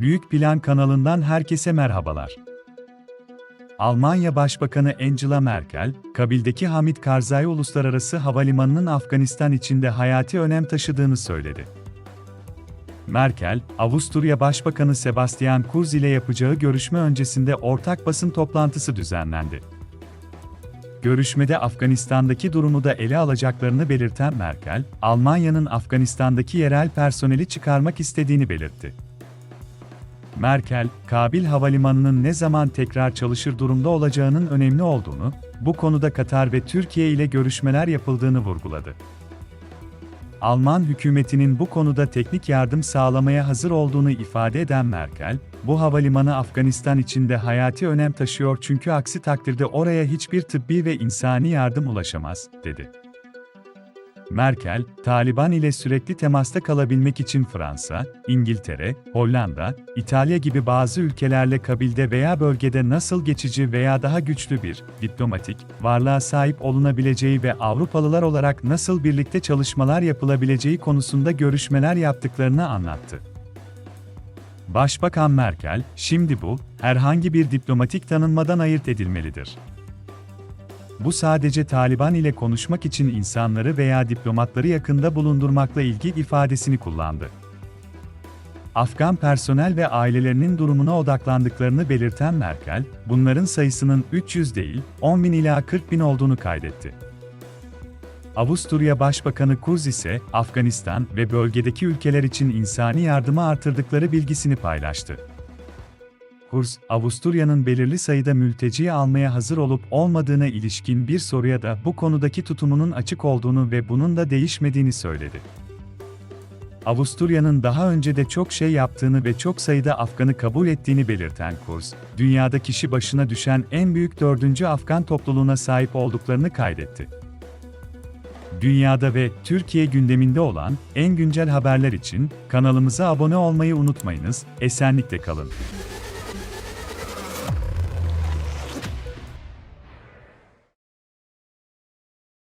Büyük Plan kanalından herkese merhabalar. Almanya Başbakanı Angela Merkel, Kabil'deki Hamid Karzai Uluslararası Havalimanı'nın Afganistan içinde hayati önem taşıdığını söyledi. Merkel, Avusturya Başbakanı Sebastian Kurz ile yapacağı görüşme öncesinde ortak basın toplantısı düzenlendi. Görüşmede Afganistan'daki durumu da ele alacaklarını belirten Merkel, Almanya'nın Afganistan'daki yerel personeli çıkarmak istediğini belirtti. Merkel, Kabil Havalimanı'nın ne zaman tekrar çalışır durumda olacağının önemli olduğunu, bu konuda Katar ve Türkiye ile görüşmeler yapıldığını vurguladı. Alman hükümetinin bu konuda teknik yardım sağlamaya hazır olduğunu ifade eden Merkel, bu havalimanı Afganistan içinde hayati önem taşıyor çünkü aksi takdirde oraya hiçbir tıbbi ve insani yardım ulaşamaz, dedi. Merkel, Taliban ile sürekli temasta kalabilmek için Fransa, İngiltere, Hollanda, İtalya gibi bazı ülkelerle kabilde veya bölgede nasıl geçici veya daha güçlü bir diplomatik varlığa sahip olunabileceği ve Avrupalılar olarak nasıl birlikte çalışmalar yapılabileceği konusunda görüşmeler yaptıklarını anlattı. Başbakan Merkel, şimdi bu, herhangi bir diplomatik tanınmadan ayırt edilmelidir. Bu sadece Taliban ile konuşmak için insanları veya diplomatları yakında bulundurmakla ilgili ifadesini kullandı. Afgan personel ve ailelerinin durumuna odaklandıklarını belirten Merkel, bunların sayısının 300 değil, 10 bin ila 40 bin olduğunu kaydetti. Avusturya Başbakanı Kurz ise, Afganistan ve bölgedeki ülkeler için insani yardımı artırdıkları bilgisini paylaştı. Kurz, Avusturya'nın belirli sayıda mülteci almaya hazır olup olmadığına ilişkin bir soruya da bu konudaki tutumunun açık olduğunu ve bunun da değişmediğini söyledi. Avusturya'nın daha önce de çok şey yaptığını ve çok sayıda Afgan'ı kabul ettiğini belirten Kurz, dünyada kişi başına düşen en büyük dördüncü Afgan topluluğuna sahip olduklarını kaydetti. Dünyada ve Türkiye gündeminde olan en güncel haberler için kanalımıza abone olmayı unutmayınız, esenlikle kalın.